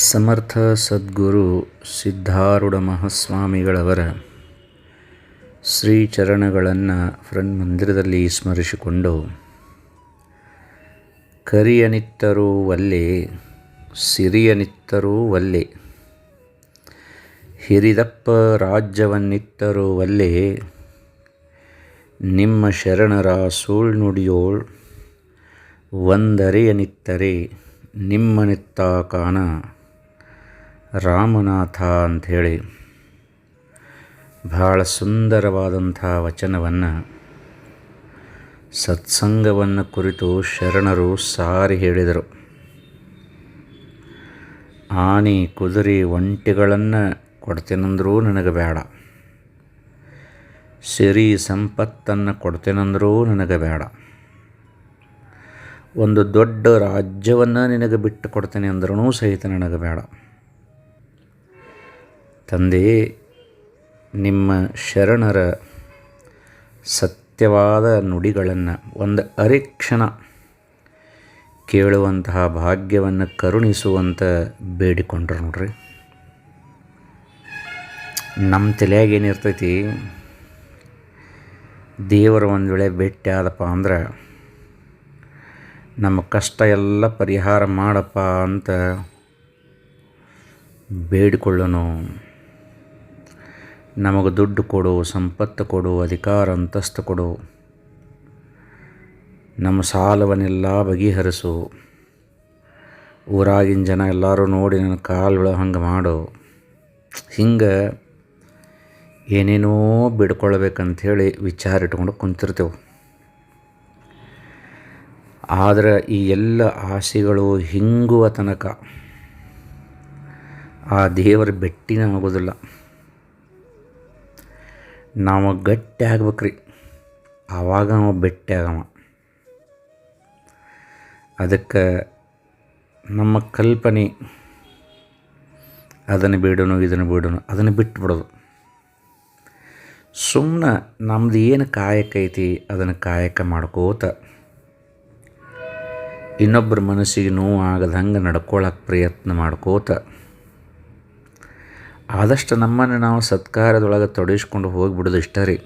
ಸಮರ್ಥ ಸದ್ಗುರು Siddharudha ಮಹಾಸ್ವಾಮಿಗಳವರ ಶ್ರೀಚರಣಗಳನ್ನು friend ಮಂದಿರದಲ್ಲಿ ಸ್ಮರಿಸಿಕೊಂಡು, ಕರಿಯನಿತ್ತರೂ ಒಲ್ಲೆ ಸಿರಿಯನಿತ್ತರೂ ಒಲ್ಲೆ ಹಿರಿದಪ್ಪ ರಾಜ್ಯವನ್ನಿತ್ತರೂ ಒಲ್ಲೆ ನಿಮ್ಮ ಶರಣರ ಸುಳ್ನುಡಿಯೋಳ್ ಒಂದರೆಯನಿತ್ತರೆ, ನಿಮ್ಮನಿತ್ತ ಕಾಣ. ರಾಮನಾಥ ಅಂಥೇಳಿ. ಬಹಳ ಸುಂದರವಾದಂಥ ವಚನವನ್ನು, ಸತ್ಸಂಗವನ್ನು ಕುರಿತು ಶರಣರು ಸಾರಿ ಹೇಳಿದರು. ಆನೆ, ಕುದುರೆ, ಒಂಟಿಗಳನ್ನು ಕೊಡ್ತೇನೆಂದರೂ ನನಗೆ ಬೇಡ. ಸಿರಿ ಸಂಪತ್ತನ್ನು ಕೊಡ್ತೇನೆಂದರೂ ನನಗೆ ಬೇಡ. ಒಂದು ದೊಡ್ಡ ರಾಜ್ಯವನ್ನು ನಿನಗೆ ಬಿಟ್ಟು ಕೊಡ್ತೇನೆ ಅಂದ್ರೂ ಸಹಿತ ನನಗೆ ಬೇಡ. ತಂದೆ, ನಿಮ್ಮ ಶರಣರ ಸತ್ಯವಾದ ನುಡಿಗಳನ್ನು ಒಂದು ಅರೆಕ್ಷಣ ಕೇಳುವಂತಹ ಭಾಗ್ಯವನ್ನು ಕರುಣಿಸುವಂತ ಬೇಡಿಕೊಂಡ್ರು ನೋಡ್ರಿ. ನಮ್ಮ ತಲೆಯಾಗ ಏನಿರ್ತೈತಿ, ದೇವರ ಒಂದು ವೇಳೆ ಭೇಟಿ ಆದಪ್ಪ ಅಂದ್ರೆ, ನಮ್ಮ ಕಷ್ಟ ಎಲ್ಲ ಪರಿಹಾರ ಮಾಡಪ್ಪ ಅಂತ ಬೇಡಿಕೊಳ್ಳೋನು ನಮಗೆ ದುಡ್ಡು ಕೊಡು, ಸಂಪತ್ತು ಕೊಡು, ಅಧಿಕಾರ, ಅಂತಸ್ತು ಕೊಡು. ನಮ್ಮ ಸಾಲವನ್ನೆಲ್ಲ ಬಗೆಹರಿಸು. ಊರಾಗಿನ ಜನ ಎಲ್ಲರೂ ನೋಡಿ ನನ್ನ ಕಾಲು ಹಂಗೆ ಮಾಡು. ಹಿಂಗೆ ಏನೇನೋ ಬಿಡ್ಕೊಳ್ಬೇಕಂಥೇಳಿ ವಿಚಾರ ಇಟ್ಕೊಂಡು ಕುಂತಿರ್ತೇವೆ. ಆದರೆ ಈ ಎಲ್ಲ ಆಸೆಗಳು ಹಿಂಗುವ ತನಕ ಆ ದೇವರ ಬೆಟ್ಟಿನ ಆಗೋದಿಲ್ಲ. ನಾವು ಗಟ್ಟಿ ಆಗ್ಬೇಕ್ರಿ. ಆವಾಗ ಅವ ಭೇಟಿ ಆಗವ. ಅದಕ್ಕೆ ನಮ್ಮ ಕಲ್ಪನೆ ಅದನ್ನು ಬೇಡೋನು, ಇದನ್ನು ಬೇಡೋನು, ಅದನ್ನು ಬಿಟ್ಬಿಡೋದು. ಸುಮ್ಮನೆ ನಮ್ದು ಏನು ಕಾಯಕ ಐತಿ, ಅದನ್ನು ಕಾಯಕ ಮಾಡ್ಕೋತ ಇನ್ನೊಬ್ಬರ ಮನಸ್ಸಿಗೆ ನೋವು ಆಗದಂಗೆ ನಡ್ಕೊಳಕ್ಕೆ ಪ್ರಯತ್ನ ಮಾಡ್ಕೋತ ಆದಷ್ಟು ನಮ್ಮನ್ನು ನಾವು ಸತ್ಕಾರದೊಳಗೆ ತೊಡಗಿಸ್ಕೊಂಡು ಹೋಗಿಬಿಡೋದು ಇಷ್ಟ ರೀ.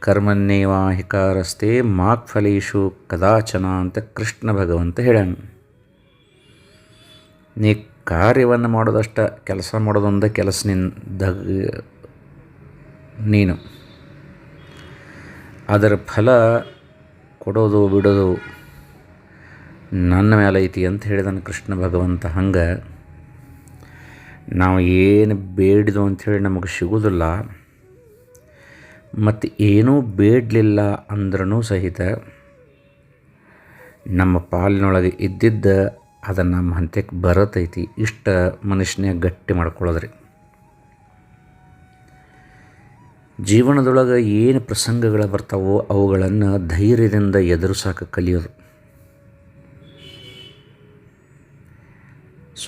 ಕರ್ಮನ್ನೇವಾಹಿಕಾರಸ್ತೆ ಮಾಕ್ ಫಲೀಶು ಕದಾಚನ ಅಂತ ಕೃಷ್ಣ ಭಗವಂತ ಹೇಳ್ಯಾನ. ನೀ ಕಾರ್ಯವನ್ನು ಮಾಡೋದಷ್ಟ ಕೆಲಸ ಮಾಡೋದೊಂದ ಕೆಲಸ ನಿಂದ ನೀನು. ಅದರ ಫಲ ಕೊಡೋದು ಬಿಡೋದು ನನ್ನ ಮೇಲೆ ಐತಿ ಅಂತ ಹೇಳಿದಾನೆ ಕೃಷ್ಣ ಭಗವಂತ ಹಂಗೆ. ನಾವು ಏನು ಬೇಡಿದು ಅಂಥೇಳಿ ನಮಗೆ ಸಿಗೋದಿಲ್ಲ ಮತ್ತು ಏನೂ ಬೇಡಲಿಲ್ಲ ಅಂದ್ರೂ ಸಹಿತ ನಮ್ಮ ಪಾಲಿನೊಳಗೆ ಇದ್ದಿದ್ದ ಅದನ್ನು ನಮ್ಮ ಹಂತಕ್ಕೆ ಬರತೈತಿ. ಇಷ್ಟ ಮನುಷ್ಯನೇ ಗಟ್ಟಿ ಮಾಡ್ಕೊಳ್ಳೋದ್ರಿ. ಜೀವನದೊಳಗೆ ಏನು ಪ್ರಸಂಗಗಳು ಬರ್ತಾವೋ ಅವುಗಳನ್ನು ಧೈರ್ಯದಿಂದ ಎದುರಿಸಾಕ ಕಲಿಯೋದು.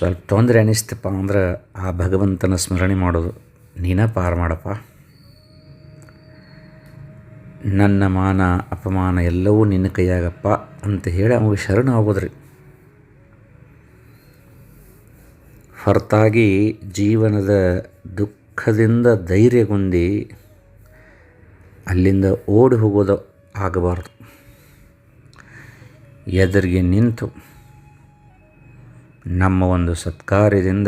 ಸ್ವಲ್ಪ ತೊಂದರೆ ಅನಿಸ್ತಪ್ಪ ಅಂದ್ರೆ ಆ ಭಗವಂತನ ಸ್ಮರಣೆ ಮಾಡೋದು. ನೀನ ಪಾರು ಮಾಡಪ್ಪ. ನನ್ನ ಮಾನ, ಅಪಮಾನ ಎಲ್ಲವೂ ನಿನ್ನ ಕೈಯಾಗಪ್ಪ ಅಂತ ಹೇಳಿ ಅವಾಗ ಶರಣ ಆಗೋದ್ರಿ. ಹೊರತಾಗಿ ಜೀವನದ ದುಃಖದಿಂದ ಧೈರ್ಯಗೊಂಡಿ ಅಲ್ಲಿಂದ ಓಡಿ ಹೋಗೋದು ಆಗಬಾರ್ದು. ಎದುರಿಗೆ ನಿಂತು ನಮ್ಮ ಒಂದು ಸತ್ಕಾರ್ಯದಿಂದ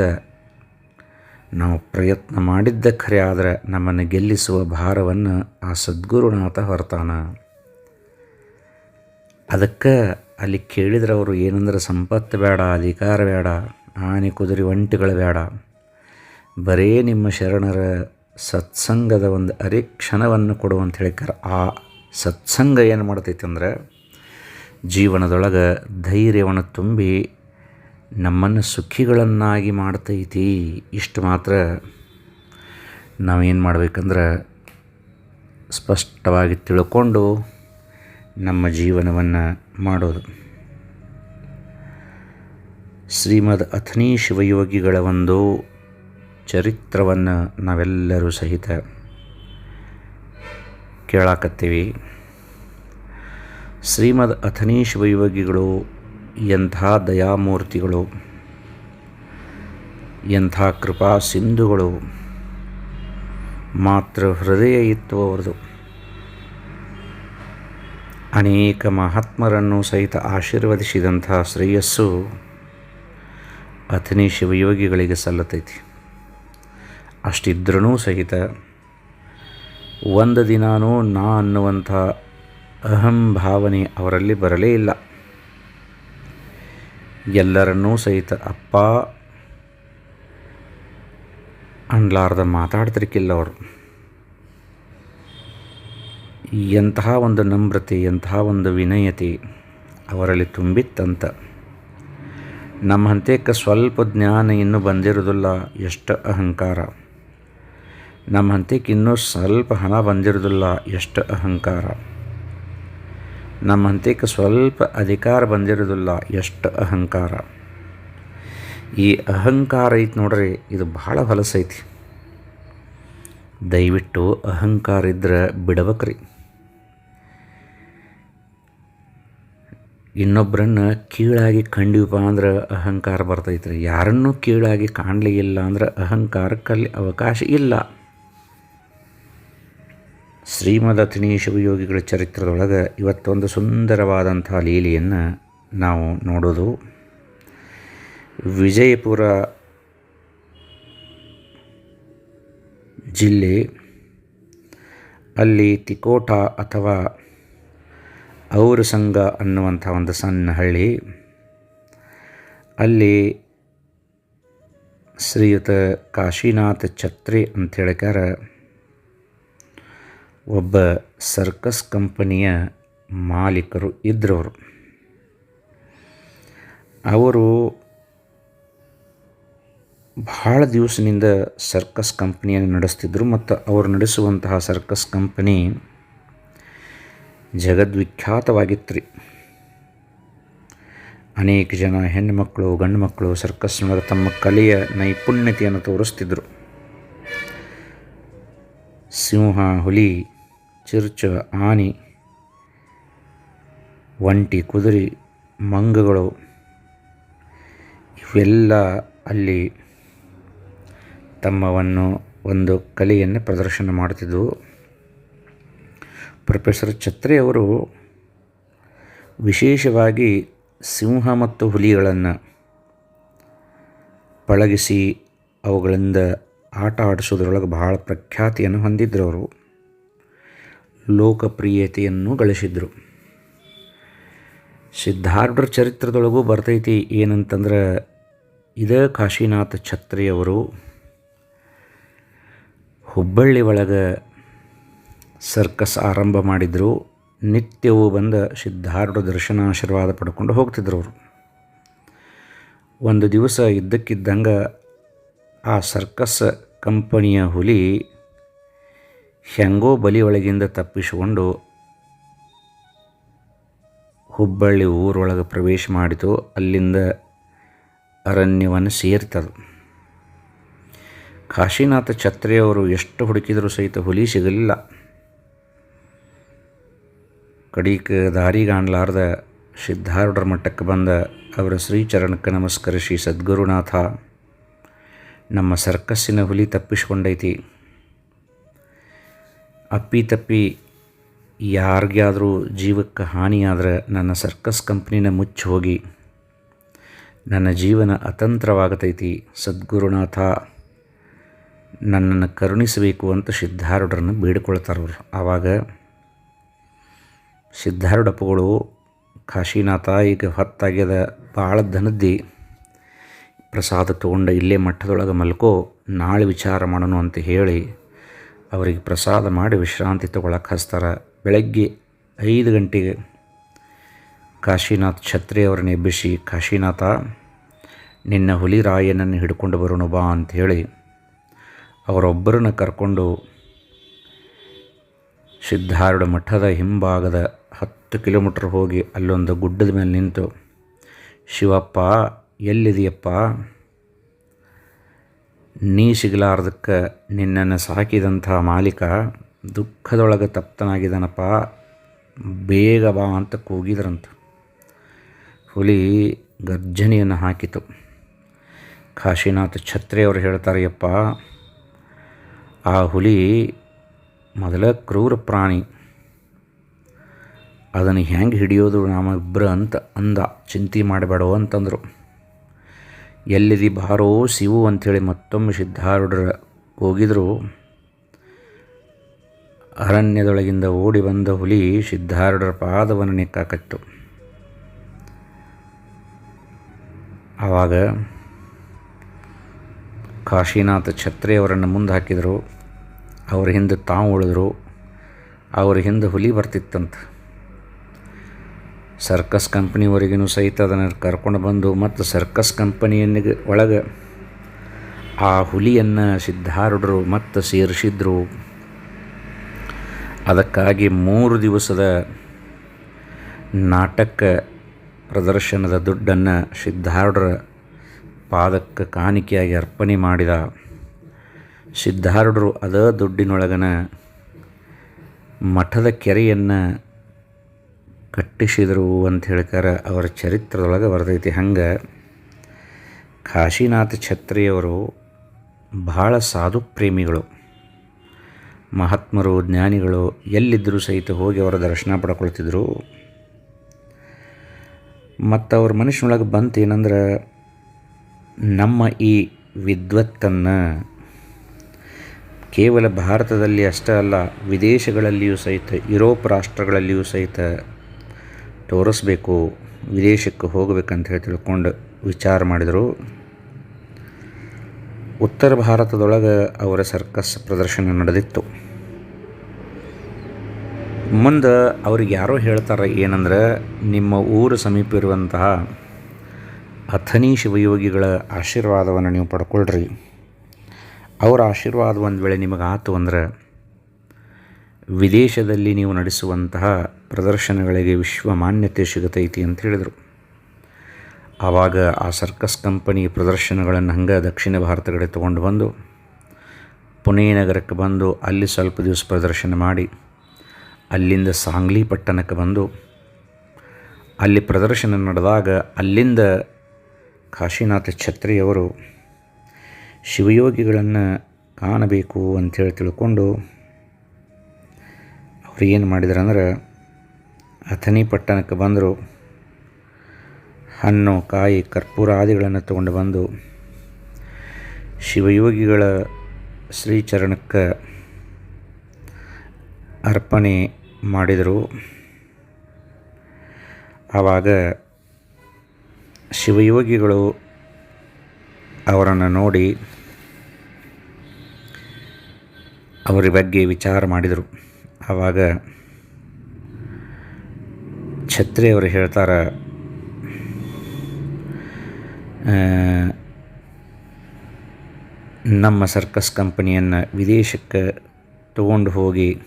ನಾವು ಪ್ರಯತ್ನ ಮಾಡಿದ್ದ ಖರೆ ಆದರೆ ನಮ್ಮನ್ನು ಗೆಲ್ಲಿಸುವ ಭಾರವನ್ನು ಆ ಸದ್ಗುರುನಾಥ ಹೊರತಾನ. ಅದಕ್ಕೆ ಅಲ್ಲಿ ಕೇಳಿದ್ರೆ ಅವರು ಏನಂದ್ರೆ, ಸಂಪತ್ತು ಬೇಡ, ಅಧಿಕಾರ ಬೇಡ, ಆನೆ, ಕುದುರೆ, ಒಂಟಿಗಳು ಬೇಡ. ಬರೇ ನಿಮ್ಮ ಶರಣರ ಸತ್ಸಂಗದ ಒಂದು ಅರೆ ಕ್ಷಣವನ್ನು ಕೊಡು ಅಂತ ಹೇಳಿಕಾರ ಆ ಸತ್ಸಂಗ ಏನು ಮಾಡ್ತೈತೆ ಅಂದ್ರೆ, ಜೀವನದೊಳಗೆ ಧೈರ್ಯವನ್ನು ತುಂಬಿ ನಮ್ಮನ್ನು ಸುಖಿಗಳನ್ನಾಗಿ ಮಾಡ್ತೈತಿ ಇಷ್ಟು ಮಾತ್ರ. ನಾವೇನು ಮಾಡಬೇಕಂದ್ರೆ ಸ್ಪಷ್ಟವಾಗಿ ತಿಳ್ಕೊಂಡು ನಮ್ಮ ಜೀವನವನ್ನು ಮಾಡೋದು. ಶ್ರೀಮದ್ ಅಥನಿ ಶಿವಯೋಗಿಗಳ ಒಂದು ಚರಿತ್ರವನ್ನು ನಾವೆಲ್ಲರೂ ಸಹಿತ ಕೇಳಾಕತ್ತೀವಿ. ಶ್ರೀಮದ್ ಅಥನೀಶ್ ಶಿವಯೋಗಿಗಳು ಎಂಥ ದಯಾಮೂರ್ತಿಗಳು, ಎಂಥ ಕೃಪಾ ಸಿಂಧುಗಳು. ಮಾತೃ ಹೃದಯ ಇತ್ತು ಅವರದು ಅನೇಕ ಮಹಾತ್ಮರನ್ನು ಸಹಿತ ಆಶೀರ್ವದಿಸಿದಂಥ ಶ್ರೇಯಸ್ಸು ಅಥನಿ ಶಿವಯೋಗಿಗಳಿಗೆ ಸಲ್ಲತೈತಿ. ಅಷ್ಟಿದ್ರೂ ಸಹಿತ ಒಂದು ದಿನಾನೂ ನಾ ಅನ್ನುವಂಥ ಅಹಂ ಭಾವನೆ ಅವರಲ್ಲಿ ಬರಲೇ ಇಲ್ಲ. ಎಲ್ಲರನ್ನೂ ಸಹಿತ ಅಪ್ಪ ಅನ್ಲಾರ್ದ ಮಾತಾಡ್ತಿರ್ಕಿಲ್ಲ ಅವರು. ಎಂತಹ ಒಂದು ನಮ್ರತೆ, ಎಂತಹ ಒಂದು ವಿನಯತೆ ಅವರಲ್ಲಿ ತುಂಬಿತ್ತಂತ. ನಮ್ಮ ಹಂತಕ್ಕೆ ಸ್ವಲ್ಪ ಜ್ಞಾನ ಇನ್ನೂ ಬಂದಿರೋದಿಲ್ಲ, ಎಷ್ಟು ಅಹಂಕಾರ. ನಮ್ಮ ಹಂತಕ್ಕೆ ಇನ್ನೂ ಸ್ವಲ್ಪ ಹಣ ಬಂದಿರೋದಿಲ್ಲ, ಎಷ್ಟು ಅಹಂಕಾರ. ನಮ್ಮ ಸ್ವಲ್ಪ ಅಧಿಕಾರ ಬಂದಿರೋದಿಲ್ಲ ಎಷ್ಟು ಅಹಂಕಾರ. ಈ ಅಹಂಕಾರ ಐತಿ ನೋಡ್ರಿ, ಇದು ಭಾಳ ಹೊಲಸೈತಿ ದಯವಿಟ್ಟು ಅಹಂಕಾರ ಇದ್ರೆ ಬಿಡಬೇಕ್ರಿ. ಇನ್ನೊಬ್ಬರನ್ನ ಕೀಳಾಗಿ ಕಂಡೀವಪ್ಪ ಅಂದ್ರೆ ಅಹಂಕಾರ ಬರ್ತೈತ್ರಿ. ಯಾರನ್ನೂ ಕೀಳಾಗಿ ಕಾಣಲಿ ಇಲ್ಲ ಅಂದ್ರೆ ಅಹಂಕಾರಕ್ಕಲ್ಲಿ ಅವಕಾಶ ಇಲ್ಲ. ಶ್ರೀಮದ ಯೋಗಿಗಳ ಚರಿತ್ರದೊಳಗೆ ಇವತ್ತೊಂದು ಸುಂದರವಾದಂಥ ಲೀಲೆಯನ್ನು ನಾವು ನೋಡೋದು. ವಿಜಯಪುರ ಜಿಲ್ಲೆ ಅಲ್ಲಿ ತಿಕೋಟ ಅಥವಾ ಔರ ಸಂಘ ಅನ್ನುವಂಥ ಒಂದು ಸಣ್ಣ ಹಳ್ಳಿ. ಅಲ್ಲಿ ಶ್ರೀಯುತ ಕಾಶಿನಾಥ ಛತ್ರಿ ಅಂತ ಹೇಳಿಕಾರ ಒಬ್ಬ ಸರ್ಕಸ್ ಕಂಪನಿಯ ಮಾಲೀಕರು ಇದ್ರವರು. ಅವರು ಭಾಳ ದಿವಸದಿಂದ ಸರ್ಕಸ್ ಕಂಪನಿಯನ್ನು ನಡೆಸ್ತಿದ್ರು ಮತ್ತು ಅವರು ನಡೆಸುವಂತಹ ಸರ್ಕಸ್ ಕಂಪನಿ ಜಗದ್ವಿಖ್ಯಾತವಾಗಿತ್ತು ರೀ ಅನೇಕ ಜನ ಹೆಣ್ಣು ಮಕ್ಕಳು, ಗಂಡು ಮಕ್ಕಳು ಸರ್ಕಸ್ನೊಳಗೆ ತಮ್ಮ ಕಲೆಯ ನೈಪುಣ್ಯತೆಯನ್ನು ತೋರಿಸ್ತಿದ್ರು. ಸಿಂಹ, ಹುಲಿ, ಚಿರ್ಚ, ಆನೆ, ಒಂಟಿ, ಕುದುರೆ, ಮಂಗಗಳು, ಇವೆಲ್ಲ ಅಲ್ಲಿ ತಮ್ಮವನ್ನು ಒಂದು ಕಲೆಯನ್ನು ಪ್ರದರ್ಶನ ಮಾಡ್ತಿದ್ದವು ಪ್ರೊಫೆಸರ್ ಛತ್ರಿ ಅವರು ವಿಶೇಷವಾಗಿ ಸಿಂಹ ಮತ್ತು ಹುಲಿಗಳನ್ನು ಪಳಗಿಸಿ ಅವುಗಳಿಂದ ಆಟ ಆಡಿಸೋದ್ರೊಳಗೆ ಬಹಳ ಪ್ರಖ್ಯಾತಿಯನ್ನು ಹೊಂದಿದ್ರು ಅವರು. ಲೋಕಪ್ರಿಯತೆಯನ್ನು ಗಳಿಸಿದ್ರು. ಸಿದ್ಧಾರ್ಢರ ಚರಿತ್ರದೊಳಗೂ ಬರ್ತೈತಿ ಏನಂತಂದ್ರೆ ಇದೇ ಕಾಶಿನಾಥ ಛತ್ರಿಯವರು ಹುಬ್ಬಳ್ಳಿ ಒಳಗೆ ಸರ್ಕಸ್ ಆರಂಭ ಮಾಡಿದರು. ನಿತ್ಯವೂ ಬಂದ ಸಿದ್ಧಾರ್ಢ ದರ್ಶನ ಆಶೀರ್ವಾದ ಪಡ್ಕೊಂಡು ಹೋಗ್ತಿದ್ರು ಅವರು. ಒಂದು ದಿವಸ ಇದ್ದಕ್ಕಿದ್ದಂಗೆ ಆ ಸರ್ಕಸ್ ಕಂಪನಿಯ ಹುಲಿ ಹೆಂಗೋ ಬಲಿ ಒಳಗಿಂದ ತಪ್ಪಿಸಿಕೊಂಡು ಹುಬ್ಬಳ್ಳಿ ಊರೊಳಗೆ ಪ್ರವೇಶ ಮಾಡಿತು. ಅಲ್ಲಿಂದ ಅರಣ್ಯವನ್ನು ಸೇರ್ತದೆ. ಕಾಶಿನಾಥ ಛತ್ರಿಯವರು ಎಷ್ಟು ಹುಡುಕಿದರೂ ಸಹಿತ ಹುಲಿ ಸಿಗಲಿಲ್ಲ. ಕಡೀಕ ದಾರಿಗಾಣ್ಲಾರ್ದ ಸಿದ್ಧಾರೂಢರ ಮಟ್ಟಕ್ಕೆ ಬಂದ ಅವರ ಶ್ರೀಚರಣಕ್ಕೆ ನಮಸ್ಕರಿಸಿ, ಸದ್ಗುರುನಾಥ ನಮ್ಮ ಸರ್ಕಸ್ಸಿನ ಹುಲಿ ತಪ್ಪಿಸ್ಕೊಂಡೈತಿ. ಅಪ್ಪಿ ತಪ್ಪಿ ಯಾರಿಗಾದರೂ ಜೀವಕ್ಕೆ ಹಾನಿಯಾದರೆ ನನ್ನ ಸರ್ಕಸ್ ಕಂಪ್ನಿನ ಮುಚ್ಚಿ ಹೋಗಿ. ನನ್ನ ಜೀವನ ಅತಂತ್ರವಾಗತೈತಿ, ಸದ್ಗುರುನಾಥ. ನನ್ನನ್ನು ಕರುಣಿಸಬೇಕು ಅಂತ ಸಿದ್ಧಾರೂಢರನ್ನು ಬೇಡಿಕೊಳ್ತಾರವ್ರು ಆವಾಗ ಸಿದ್ಧಾರೂಢಪ್ಪಗಳು ಕಾಶಿನಾಥ ಈಗ ಹೊತ್ತಾಗ್ಯದ, ಭಾಳ ದನದ್ದಿ ಪ್ರಸಾದ ತೊಗೊಂಡು ಇಲ್ಲೇ ಮಠದೊಳಗೆ ಮಲ್ಕೋ, ನಾಳೆ ವಿಚಾರ ಮಾಡೋಣ ಅಂತ ಹೇಳಿ ಅವರಿಗೆ ಪ್ರಸಾದ ಮಾಡಿ ವಿಶ್ರಾಂತಿ ತೊಗೊಳಕ್ಕೆ ಹಚ್ತಾರೆ ಬೆಳಗ್ಗೆ ಐದು ಗಂಟೆಗೆ ಕಾಶಿನಾಥ್ ಛತ್ರಿ ಅವರನ್ನ ಎಬ್ಬಿಸಿ, ಕಾಶಿನಾಥ, ನಿನ್ನ ಹುಲಿರಾಯನನ್ನು ಹಿಡ್ಕೊಂಡು ಬರೋಣ ಬಾ ಅಂಥೇಳಿ ಅವರೊಬ್ಬರನ್ನ ಕರ್ಕೊಂಡು ಸಿದ್ಧಾರೂಢ ಮಠದ ಹಿಂಭಾಗದ ಹತ್ತು ಕಿಲೋಮೀಟ್ರ್ ಹೋಗಿ ಅಲ್ಲೊಂದು ಗುಡ್ಡದ ಮೇಲೆ ನಿಂತು, ಶಿವಪ್ಪ ಎಲ್ಲಿದೆಯಪ್ಪ? ನೀ ಸಿಗಲಾರ್ದಕ್ಕೆ ನಿನ್ನನ್ನು ಸಾಕಿದಂಥ ಮಾಲೀಕ ದುಃಖದೊಳಗೆ ತಪ್ತನಾಗಿದ್ದಾನಪ್ಪ. ಬೇಗ ಬಾ ಅಂತ ಕೂಗಿದ್ರಂತ. ಹುಲಿ ಗರ್ಜನೆಯನ್ನು ಹಾಕಿತು. ಕಾಶಿನಾಥ್ ಛತ್ರಿಯವರು ಹೇಳ್ತಾರೆಯಪ್ಪ ಹೇಳ್ತಾರೆ ಯಪ್ಪ ಆ ಹುಲಿ ಮೊದಲ ಕ್ರೂರ ಪ್ರಾಣಿ. ಅದನ್ನು ಹೆಂಗೆ ಹಿಡಿಯೋದು ನಾವಿಬ್ಬರು ಅಂತ ಅಂದ, ಚಿಂತೆ ಮಾಡಬೇಡ ಅಂತಂದರು. ಎಲ್ಲಿದಿ ಬಾರೋ ಸಿವು ಅಂಥೇಳಿ ಮತ್ತೊಮ್ಮೆ ಸಿದ್ಧಾರೂಢರ ಹೋಗಿದ್ರು. ಅರಣ್ಯದೊಳಗಿಂದ ಓಡಿ ಬಂದ ಹುಲಿ ಸಿದ್ಧಾರೂಢರ ಪಾದವನ್ನು ನೆಕ್ಕಾಕತ್ತು. ಆವಾಗ ಕಾಶಿನಾಥ ಛತ್ರಿ ಅವರನ್ನು ಮುಂದೆ ಹಾಕಿದರು. ಅವ್ರ ಹಿಂದೆ ತಾವು ಉಳಿದ್ರು. ಅವ್ರ ಹಿಂದೆ ಹುಲಿ ಬರ್ತಿತ್ತಂತ. ಸರ್ಕಸ್ ಕಂಪ್ನಿವರೆಗೂ ಸಹಿತ ಅದನ್ನು ಕರ್ಕೊಂಡು ಬಂದು ಮತ್ತು ಸರ್ಕಸ್ ಕಂಪನಿಯನ್ನಿಗೆ ಒಳಗೆ ಆ ಹುಲಿಯನ್ನು ಸಿದ್ಧಾರೂಢರು ಮತ್ತು ಸೇರಿಸಿದ್ರು. ಅದಕ್ಕಾಗಿ ಮೂರು ದಿವಸದ ನಾಟಕ ಪ್ರದರ್ಶನದ ದುಡ್ಡನ್ನು ಸಿದ್ಧಾರೂಢರ ಪಾದಕ್ಕೆ ಕಾಣಿಕೆಯಾಗಿ ಅರ್ಪಣೆ ಮಾಡಿದ ಸಿದ್ಧಾರೂಢರು ಅದ ದುಡ್ಡಿನೊಳಗನ ಮಠದ ಕೆರೆಯನ್ನು ಕಟ್ಟಿಸಿದರು ಅಂತ ಹೇಳ್ಕಾರ ಅವರ ಚರಿತ್ರದೊಳಗೆ ಬರ್ತೈತಿ. ಹಂಗೆ ಕಾಶಿನಾಥ ಛತ್ರಿಯವರು ಬಹಳ ಸಾಧು ಪ್ರೇಮಿಗಳು ಮಹಾತ್ಮರು, ಜ್ಞಾನಿಗಳು ಎಲ್ಲಿದ್ದರೂ ಸಹಿತ ಹೋಗಿ ಅವರ ದರ್ಶನ ಪಡ್ಕೊಳ್ತಿದ್ರು. ಮತ್ತು ಅವ್ರ ಮನುಷ್ಯನೊಳಗೆ ಬಂತು ಏನಂದ್ರೆ ನಮ್ಮ ಈ ವಿದ್ವತ್ತನ್ನು ಕೇವಲ ಭಾರತದಲ್ಲಿ ಅಷ್ಟೇ ಅಲ್ಲ, ವಿದೇಶಗಳಲ್ಲಿಯೂ ಸಹಿತ, ಯುರೋಪ್ ರಾಷ್ಟ್ರಗಳಲ್ಲಿಯೂ ಸಹಿತ ತೋರಿಸ್ಬೇಕು, ವಿದೇಶಕ್ಕೆ ಹೋಗಬೇಕಂತ ಹೇಳಿ ತಿಳ್ಕೊಂಡು ವಿಚಾರ ಮಾಡಿದರು. ಉತ್ತರ ಭಾರತದೊಳಗೆ ಅವರ ಸರ್ಕಸ್ ಪ್ರದರ್ಶನ ನಡೆದಿತ್ತು. ಮುಂದೆ ಅವ್ರಿಗೆ ಯಾರೋ ಹೇಳ್ತಾರೆ ಏನಂದ್ರೆ, ನಿಮ್ಮ ಊರು ಸಮೀಪ ಇರುವಂತಹ ಅಥನಿ ಶಿವಯೋಗಿಗಳ ಆಶೀರ್ವಾದವನ್ನು ನೀವು ಪಡ್ಕೊಳ್ರಿ. ಅವರ ಆಶೀರ್ವಾದ ಒಂದು ವೇಳೆ ನಿಮಗೆ ಆತು ಅಂದ್ರೆ, ವಿದೇಶದಲ್ಲಿ ನೀವು ನಡೆಸುವಂತಹ ಪ್ರದರ್ಶನಗಳಿಗೆ ವಿಶ್ವ ಮಾನ್ಯತೆ ಸಿಗತೈತಿ ಅಂತ ಹೇಳಿದರು. ಆವಾಗ ಆ ಸರ್ಕಸ್ ಕಂಪನಿ ಪ್ರದರ್ಶನಗಳನ್ನು ಹಂಗೆ ದಕ್ಷಿಣ ಭಾರತ ಕಡೆ ತೊಗೊಂಡು ಬಂದು, ಪುಣೆ ನಗರಕ್ಕೆ ಬಂದು ಅಲ್ಲಿ ಸ್ವಲ್ಪ ದಿವಸ ಪ್ರದರ್ಶನ ಮಾಡಿ, ಅಲ್ಲಿಂದ ಸಾಂಗ್ಲಿ ಪಟ್ಟಣಕ್ಕೆ ಬಂದು, ಅಲ್ಲಿ ಪ್ರದರ್ಶನ ನಡೆದಾಗ ಅಲ್ಲಿಂದ ಕಾಶಿನಾಥ ಛತ್ರಿಯವರು ಶಿವಯೋಗಿಗಳನ್ನು ಕಾಣಬೇಕು ಅಂತೇಳಿ ತಿಳ್ಕೊಂಡು, ಅವ್ರು ಏನು ಮಾಡಿದ್ರು ಅಂದ್ರೆ ಅಥನಿ ಪಟ್ಟಣಕ್ಕೆ ಬಂದರು. ಹಣ್ಣು, ಕಾಯಿ, ಕರ್ಪೂರ ಆದಿಗಳನ್ನು ತಗೊಂಡು ಬಂದು ಶಿವಯೋಗಿಗಳ ಶ್ರೀಚರಣಕ್ಕೆ ಅರ್ಪಣೆ ಮಾಡಿದರು. ಆವಾಗ ಶಿವಯೋಗಿಗಳು ಅವರನ್ನು ನೋಡಿ ಅವರ ಬಗ್ಗೆ ವಿಚಾರ ಮಾಡಿದರು. ಆವಾಗ ಛತ್ರಿ ಅವರು ಹೇಳ್ತಾರೆ ನಮ್ಮ ಸರ್ಕಸ್ ಕಂಪನಿಯನ್ನು ವಿದೇಶಕ್ಕೆ ತಗೊಂಡು ಹೋಗಿ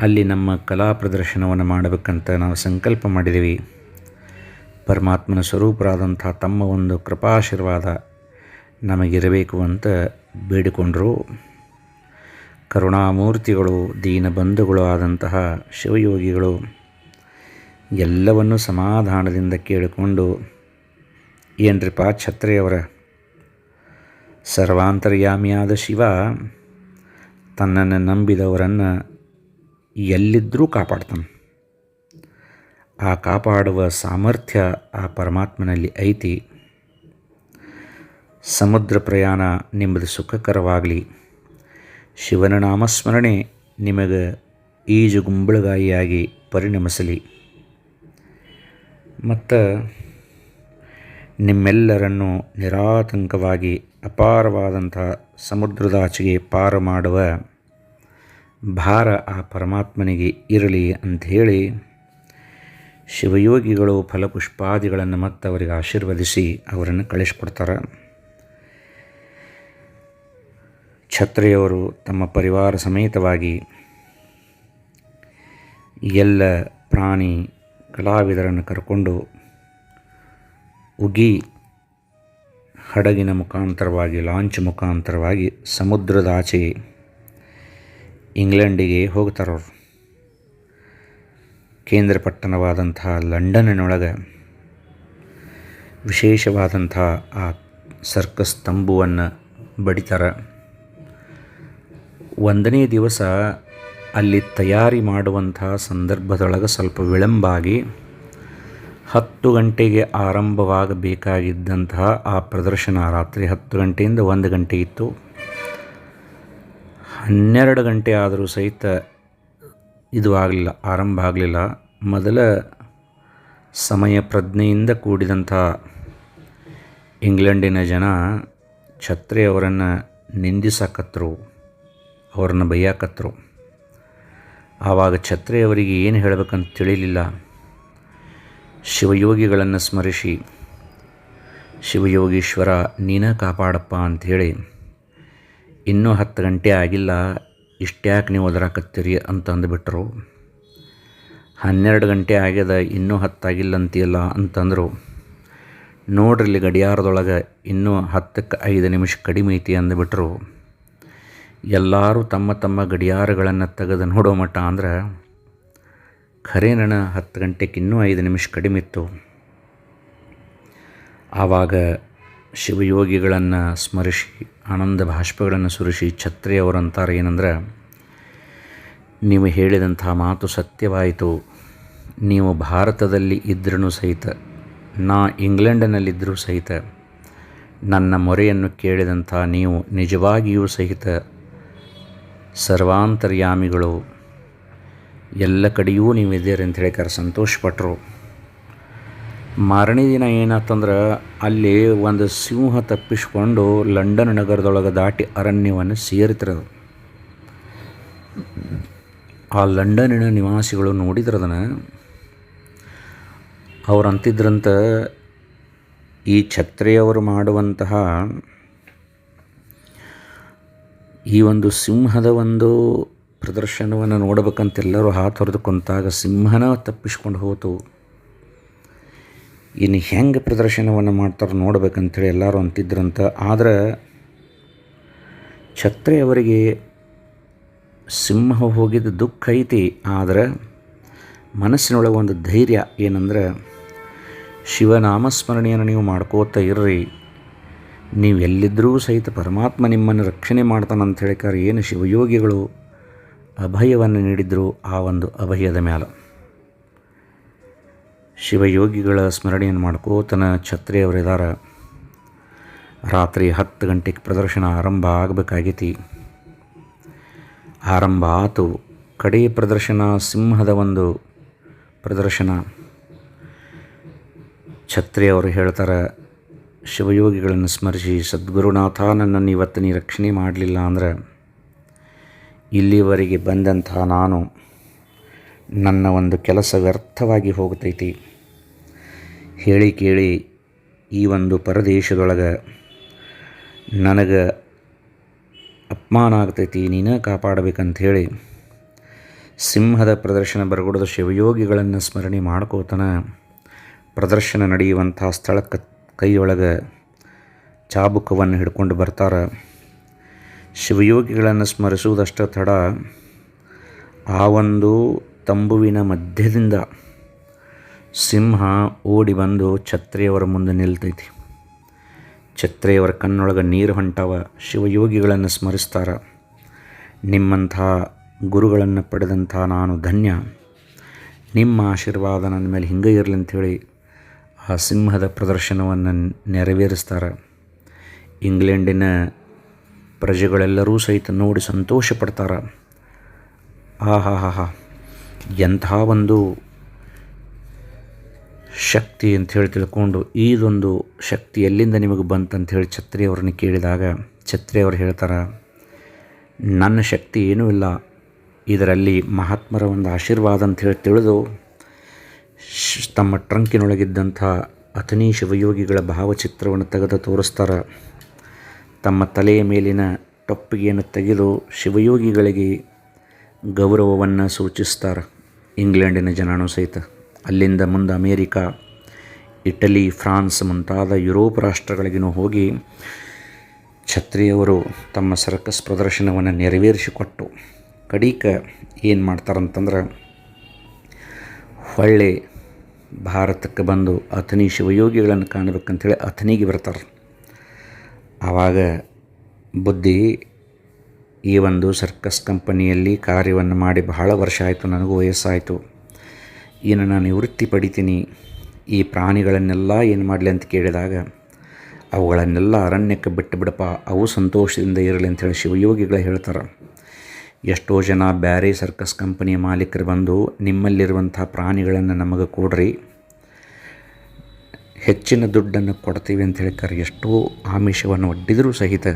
ಅಲ್ಲಿ ನಮ್ಮ ಕಲಾ ಪ್ರದರ್ಶನವನ್ನು ಮಾಡಬೇಕಂತ ನಾವು ಸಂಕಲ್ಪ ಮಾಡಿದ್ದೀವಿ ಪರಮಾತ್ಮನ ಸ್ವರೂಪರಾದಂಥ ತಮ್ಮ ಒಂದು ಕೃಪಾಶೀರ್ವಾದ ನಮಗಿರಬೇಕು ಅಂತ ಬೇಡಿಕೊಂಡರು. ಕರುಣಾಮೂರ್ತಿಗಳು, ದೀನಬಂಧುಗಳು ಆದಂತಹ ಶಿವಯೋಗಿಗಳು ಎಲ್ಲವನ್ನೂ ಸಮಾಧಾನದಿಂದ ಕೇಳಿಕೊಂಡು, ಏನ್ರಿಪ್ಪ ಛತ್ರಿಯವರ? ಸರ್ವಾಂತರ್ಯಾಮಿಯಾದ ಶಿವ ತನ್ನನ್ನು ನಂಬಿದವರನ್ನು ಎಲ್ಲಿದ್ದರೂ ಕಾಪಾಡ್ತಾನೆ. ಆ ಕಾಪಾಡುವ ಸಾಮರ್ಥ್ಯ ಆ ಪರಮಾತ್ಮನಲ್ಲಿ ಐತಿ. ಸಮುದ್ರ ಪ್ರಯಾಣ ನಿಮ್ಮದು ಸುಖಕರವಾಗಲಿ. ಶಿವನ ನಾಮಸ್ಮರಣೆ ನಿಮಗೆ ಈಜು ಗುಂಬಳಗಾಯಿಯಾಗಿ ಪರಿಣಮಿಸಲಿ. ಮತ್ತು ನಿಮ್ಮೆಲ್ಲರನ್ನು ನಿರಾತಂಕವಾಗಿ ಅಪಾರವಾದಂಥ ಸಮುದ್ರದಾಚೆಗೆ ಪಾರು ಮಾಡುವ ಭಾರ ಆ ಪರಮಾತ್ಮನಿಗೆ ಇರಲಿ ಅಂಥೇಳಿ ಶಿವಯೋಗಿಗಳು ಫಲಪುಷ್ಪಾದಿಗಳನ್ನು ಮತ್ತು ಅವರಿಗೆ ಆಶೀರ್ವದಿಸಿ ಅವರನ್ನು ಕಳಿಸ್ಕೊಡ್ತಾರೆ. ಛತ್ರಿಯವರು ತಮ್ಮ ಪರಿವಾರ ಸಮೇತವಾಗಿ ಎಲ್ಲ ಪ್ರಾಣಿ ಕಲಾವಿದರನ್ನು ಕರ್ಕೊಂಡು ಉಗಿ ಹಡಗಿನ ಮುಖಾಂತರವಾಗಿ, ಲಾಂಚ್ ಮುಖಾಂತರವಾಗಿ ಸಮುದ್ರದಾಚೆ ಇಂಗ್ಲೆಂಡಿಗೆ ಹೋಗ್ತಾರವ್ರು. ಕೇಂದ್ರ ಪಟ್ಟಣವಾದಂತಹ ಲಂಡನ್ನಿನೊಳಗೆ ವಿಶೇಷವಾದಂಥ ಆ ಸರ್ಕಸ್ ತಂಬುವನ್ನು ಬಡಿತಾರೆ. ಒಂದನೇ ದಿವಸ ಅಲ್ಲಿ ತಯಾರಿ ಮಾಡುವಂಥ ಸಂದರ್ಭದೊಳಗೆ ಸ್ವಲ್ಪ ವಿಳಂಬ ಆಗಿ ಹತ್ತು ಗಂಟೆಗೆ ಆರಂಭವಾಗಬೇಕಾಗಿದ್ದಂತಹ ಆ ಪ್ರದರ್ಶನ ರಾತ್ರಿ ಹತ್ತು ಗಂಟೆಯಿಂದ ಒಂದು ಗಂಟೆ ಇತ್ತು. ಹನ್ನೆರಡು ಗಂಟೆ ಆದರೂ ಸಹಿತ ಇದು ಆಗಲಿಲ್ಲ, ಆರಂಭ ಆಗಲಿಲ್ಲ. ಮೊದಲ ಸಮಯ ಪ್ರಜ್ಞೆಯಿಂದ ಕೂಡಿದಂಥ ಇಂಗ್ಲೆಂಡಿನ ಜನ ಛತ್ರಿ ಅವರನ್ನು ನಿಂದಿಸಕತ್ತರು ಅವ್ರನ್ನ ಬೈಯಾಕತ್ತರು ಆವಾಗ ಛತ್ರೆಯವರಿಗೆ ಏನು ಹೇಳಬೇಕಂತ ತಿಳಿಯಲಿಲ್ಲ ಶಿವಯೋಗಿಗಳನ್ನು ಸ್ಮರಿಸಿ, ಶಿವಯೋಗೀಶ್ವರ, ನೀನ ಕಾಪಾಡಪ್ಪ ಅಂಥೇಳಿ ಇನ್ನೂ ಹತ್ತು ಗಂಟೆ ಆಗಿಲ್ಲ, ಇಷ್ಟ್ಯಾಕೆ ನೀವು ಒದರಾಕತ್ತೀರಿ ಅಂತ ಅಂದುಬಿಟ್ರು. ಹನ್ನೆರಡು ಗಂಟೆ ಆಗ್ಯದ, ಇನ್ನೂ ಹತ್ತಾಗಿಲ್ಲ ಅಂತೀಯಲ್ಲ ಅಂತಂದರು. ನೋಡ್ರಿಲ್ಲಿ ಗಡಿಯಾರದೊಳಗೆ ಇನ್ನೂ ಹತ್ತಕ್ಕೆ ಐದು ನಿಮಿಷ ಕಡಿಮೆ ಐತಿ ಅಂದುಬಿಟ್ರು. ಎಲ್ಲರೂ ತಮ್ಮ ತಮ್ಮ ಗಡಿಯಾರಗಳನ್ನು ತೆಗೆದು ನೋಡೋ ಮಟ್ಟ ಅಂದ್ರೆ ಖರೇ ನಣ ಹತ್ತು ಗಂಟೆಗೆ ಇನ್ನೂ ಐದು ನಿಮಿಷ ಕಡಿಮೆ ಇತ್ತು. ಆವಾಗ ಶಿವಯೋಗಿಗಳನ್ನು ಸ್ಮರಿಸಿ, ಆನಂದ ಭಾಷ್ಪಗಳನ್ನು ಸುರಿಸಿ ಛತ್ರಿ ಅವರಂತಾರೆ ಏನಂದ್ರೆ, ನೀವು ಹೇಳಿದಂಥ ಮಾತು ಸತ್ಯವಾಯಿತು. ನೀವು ಭಾರತದಲ್ಲಿ ಇದ್ರೂ ಸಹಿತ, ನಾ ಇಂಗ್ಲೆಂಡಿನಲ್ಲಿದ್ದರೂ ಸಹಿತ, ನನ್ನ ಮೊರೆಯನ್ನು ಕೇಳಿದಂಥ ನೀವು ನಿಜವಾಗಿಯೂ ಸಹಿತ ಸರ್ವಾಂತರ್ಯಾಮಿಗಳು. ಎಲ್ಲ ಕಡೆಯೂ ನೀವು ಇದ್ದೀರಿ ಅಂತ ಹೇಳಿ ಸಂತೋಷಪಟ್ಟರು ಮಾರನೇ ದಿನ ಏನಾತಂದ್ರೆ ಅಲ್ಲಿ ಒಂದು ಸಿಂಹ ತಪ್ಪಿಸ್ಕೊಂಡು ಲಂಡನ್ ನಗರದೊಳಗೆ ದಾಟಿ ಅರಣ್ಯವನ್ನು ಸೇರಿತ್ರದು. ಆ ಲಂಡನ್ನಿನ ನಿವಾಸಿಗಳು ನೋಡಿದ್ರದನ್ನು ಅವ್ರು ಈ ಛತ್ರಿಯವರು ಮಾಡುವಂತಹ ಈ ಒಂದು ಸಿಂಹದ ಒಂದು ಪ್ರದರ್ಶನವನ್ನು ನೋಡಬೇಕಂತೆಲ್ಲರೂ ಹಾತೊರೆದು ಕುಂತಾಗ ಸಿಂಹನ ತಪ್ಪಿಸ್ಕೊಂಡು ಹೋತು. ಇನ್ನು ಹೆಂಗೆ ಪ್ರದರ್ಶನವನ್ನು ಮಾಡ್ತಾರೆ ನೋಡ್ಬೇಕಂತೇಳಿ ಎಲ್ಲರೂ ಅಂತಿದ್ರಂತ, ಆದರೆ ಛತ್ರಿ ಅವರಿಗೆ ಸಿಂಹ ಹೋಗಿದ್ದ ದುಃಖ ಐತಿ, ಆದರೆ ಮನಸ್ಸಿನೊಳಗೆ ಒಂದು ಧೈರ್ಯ ಏನಂದ್ರೆ ಶಿವನಾಮಸ್ಮರಣೆಯನ್ನು ನೀವು ಮಾಡ್ಕೋತಾ ಇರ್ರಿ. ನೀವು ಎಲ್ಲಿದ್ದರೂ ಸಹಿತ ಪರಮಾತ್ಮ ನಿಮ್ಮನ್ನು ರಕ್ಷಣೆ ಮಾಡ್ತಾನಂತ ಹೇಳಿಕಾರ ಏನು ಶಿವಯೋಗಿಗಳು ಅಭಯವನ್ನು ನೀಡಿದ್ರು ಆ ಒಂದು ಅಭಯದ ಮೇಲೆ ಶಿವಯೋಗಿಗಳ ಸ್ಮರಣೆಯನ್ನು ಮಾಡ್ಕೋತನ ಛತ್ರಿಯವರಿದ್ದಾರೆ ರಾತ್ರಿ ಹತ್ತು ಗಂಟೆಗೆ ಪ್ರದರ್ಶನ ಆರಂಭ ಆಗಬೇಕಾಗೈತಿ. ಆರಂಭ ಆತು ಕಡೆಯ ಪ್ರದರ್ಶನ, ಸಿಂಹದ ಒಂದು ಪ್ರದರ್ಶನ. ಛತ್ರಿಯವರು ಹೇಳ್ತಾರೆ ಶಿವಯೋಗಿಗಳನ್ನು ಸ್ಮರಿಸಿ, ಸದ್ಗುರುನಾಥ, ನನ್ನನ್ನು ಇವತ್ತು ನೀ ರಕ್ಷಣೆ ಮಾಡಲಿಲ್ಲ ಅಂದರೆ ಇಲ್ಲಿವರೆಗೆ ಬಂದಂತಹ ನಾನು ನನ್ನ ಒಂದು ಕೆಲಸ ವ್ಯರ್ಥವಾಗಿ ಹೋಗ್ತೈತಿ. ಹೇಳಿ ಕೇಳಿ ಈ ಒಂದು ಪರದೇಶದೊಳಗೆ ನನಗೆ ಅಪಮಾನ ಆಗ್ತೈತಿ, ನೀನೇ ಕಾಪಾಡಬೇಕಂಥೇಳಿ ಸಿಂಹದ ಪ್ರದರ್ಶನ ಬರಗೊಡದ ಶಿವಯೋಗಿಗಳನ್ನು ಸ್ಮರಣೆ ಮಾಡ್ಕೋತನ ಪ್ರದರ್ಶನ ನಡೆಯುವಂಥ ಸ್ಥಳಕ್ಕೆ ಕೈಯೊಳಗೆ ಚಾಬುಕವನ್ನು ಹಿಡ್ಕೊಂಡು ಬರ್ತಾರೆ. ಶಿವಯೋಗಿಗಳನ್ನು ಸ್ಮರಿಸುವುದಷ್ಟು ತಡ, ಆ ಒಂದು ತಂಬುವಿನ ಮಧ್ಯದಿಂದ ಸಿಂಹ ಓಡಿ ಬಂದು ಛತ್ರಿಯವರ ಮುಂದೆ ನಿಲ್ತೈತಿ. ಛತ್ರಿಯವರ ಕಣ್ಣೊಳಗೆ ನೀರು ಹೊಂಟವ, ಶಿವಯೋಗಿಗಳನ್ನು ಸ್ಮರಿಸ್ತಾರೆ. ನಿಮ್ಮಂಥ ಗುರುಗಳನ್ನು ಪಡೆದಂಥ ನಾನು ಧನ್ಯ. ನಿಮ್ಮ ಆಶೀರ್ವಾದ ನನ್ನ ಮೇಲೆ ಹಿಂಗೆ ಇರಲಿ ಅಂಥೇಳಿ ಆ ಸಿಂಹದ ಪ್ರದರ್ಶನವನ್ನು ನೆರವೇರಿಸ್ತಾರೆ. ಇಂಗ್ಲೆಂಡಿನ ಪ್ರಜೆಗಳೆಲ್ಲರೂ ಸಹಿತ ನೋಡಿ ಸಂತೋಷ ಪಡ್ತಾರೆ ಆ, ಹಾ ಹಾ ಒಂದು ಶಕ್ತಿ ಅಂತ ಹೇಳಿ ತಿಳ್ಕೊಂಡು ಇದೊಂದು ಶಕ್ತಿ ಎಲ್ಲಿಂದ ನಿಮಗೆ ಬಂತಂತ ಹೇಳಿ ಛತ್ರಿ ಅವ್ರನ್ನ ಕೇಳಿದಾಗ ಛತ್ರಿ ಅವರು ಹೇಳ್ತಾರೆ, ನನ್ನ ಶಕ್ತಿ ಏನೂ ಇಲ್ಲ. ಇದರಲ್ಲಿ ಮಹಾತ್ಮರ ಒಂದು ಆಶೀರ್ವಾದ ಅಂತ ಹೇಳಿ ತಿಳಿದು ತಮ್ಮ ಟ್ರಂಕಿನೊಳಗಿದ್ದಂಥ ಅಥನಿ ಶಿವಯೋಗಿಗಳ ಭಾವಚಿತ್ರವನ್ನು ತೆಗೆದು ತೋರಿಸ್ತಾರೆ. ತಮ್ಮ ತಲೆಯ ಮೇಲಿನ ಟೊಪ್ಪಿಗೆಯನ್ನು ತೆಗೆದು ಶಿವಯೋಗಿಗಳಿಗೆ ಗೌರವವನ್ನು ಸೂಚಿಸ್ತಾರೆ ಇಂಗ್ಲೆಂಡಿನ ಜನನೂ ಸಹಿತ. ಅಲ್ಲಿಂದ ಮುಂದೆ ಅಮೇರಿಕಾ, ಇಟಲಿ, ಫ್ರಾನ್ಸ್ ಮುಂತಾದ ಯುರೋಪ್ ರಾಷ್ಟ್ರಗಳಿಗೂ ಹೋಗಿ ಛತ್ರಿಯವರು ತಮ್ಮ ಸರ್ಕಸ್ ಪ್ರದರ್ಶನವನ್ನು ನೆರವೇರಿಸಿಕೊಟ್ಟು ಕಡೀಕ ಏನು ಮಾಡ್ತಾರಂತಂದ್ರೆ ಹೊಳ್ಳಿ ಭಾರತಕ್ಕೆ ಬಂದು ಅಥನಿ ಶಿವಯೋಗಿಗಳನ್ನು ಕಾಣಬೇಕಂತೇಳಿ ಅಥನಿಗೆ ಬರ್ತಾರೆ. ಆವಾಗ ಬುದ್ಧಿ ಈ ಒಂದು ಸರ್ಕಸ್ ಕಂಪನಿಯಲ್ಲಿ ಕಾರ್ಯವನ್ನು ಮಾಡಿ ಬಹಳ ವರ್ಷ ಆಯಿತು, ನನಗೂ ವಯಸ್ಸಾಯಿತು. ಏನು ನಾನು ನಿವೃತ್ತಿ ಪಡಿತೀನಿ. ಈ ಪ್ರಾಣಿಗಳನ್ನೆಲ್ಲ ಏನು ಮಾಡಲಿ ಅಂತ ಕೇಳಿದಾಗ, ಅವುಗಳನ್ನೆಲ್ಲ ಅರಣ್ಯಕ್ಕೆ ಬಿಟ್ಟು ಬಿಡಪ್ಪ, ಅವು ಸಂತೋಷದಿಂದ ಇರಲಿ ಅಂತೇಳಿ ಶಿವಯೋಗಿಗಳು ಹೇಳ್ತಾರೆ. ಎಷ್ಟೋ ಜನ ಬ್ಯಾರೆ ಸರ್ಕಸ್ ಕಂಪನಿಯ ಮಾಲೀಕರು ಬಂದು ನಿಮ್ಮಲ್ಲಿರುವಂಥ ಪ್ರಾಣಿಗಳನ್ನು ನಮಗೆ ಕೊಡ್ರಿ. ಹೆಚ್ಚಿನ ದುಡ್ಡನ್ನು ಕೊಡ್ತೀವಿ ಅಂತ ಹೇಳ್ತಾರೆ. ಎಷ್ಟೋ ಆಮಿಷವನ್ನು ಒಡ್ಡಿದರೂ ಸಹಿತ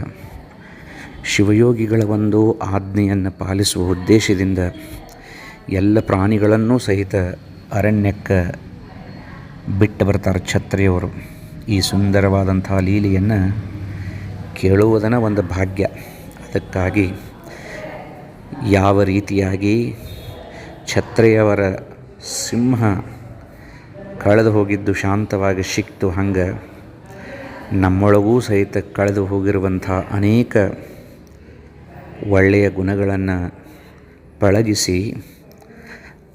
ಶಿವಯೋಗಿಗಳ ಒಂದು ಆಜ್ಞೆಯನ್ನು ಪಾಲಿಸುವ ಉದ್ದೇಶದಿಂದ ಎಲ್ಲ ಪ್ರಾಣಿಗಳನ್ನೂ ಸಹಿತ ಅರಣ್ಯಕ್ಕೆ ಬಿಟ್ಟು ಬರ್ತಾರೆ ಛತ್ರಿಯವರು ಈ ಸುಂದರವಾದಂಥ ಲೀಲೆಯನ್ನು ಕೇಳುವುದನ್ನು ಒಂದು ಭಾಗ್ಯ. ಅದಕ್ಕಾಗಿ ಯಾವ ರೀತಿಯಾಗಿ ಛತ್ರಿಯವರ ಸಿಂಹ ಕಳೆದು ಹೋಗಿದ್ದು ಶಾಂತವಾಗಿ ಸಿಕ್ತು ಹಂಗೆ ನಮ್ಮೊಳಗೂ ಸಹಿತ ಕಳೆದು ಹೋಗಿರುವಂಥ ಅನೇಕ ಒಳ್ಳೆಯ ಗುಣಗಳನ್ನು ಪಳಗಿಸಿ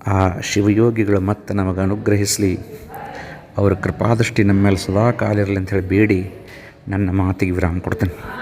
ಆ ಶಿವಯೋಗಿಗಳು ಮತ್ತೆ ನಮಗೆ ಅನುಗ್ರಹಿಸಲಿ. ಅವರ ಕೃಪಾದೃಷ್ಟಿ ನಮ್ಮ ಮೇಲೆ ಸದಾ ಕಾಲಿರಲಿ ಅಂತ ಹೇಳಿ ಬೇಡಿ. ನನ್ನ ಮಾತಿಗೆ ವಿರಾಮ ಕೊಡ್ತೇನೆ.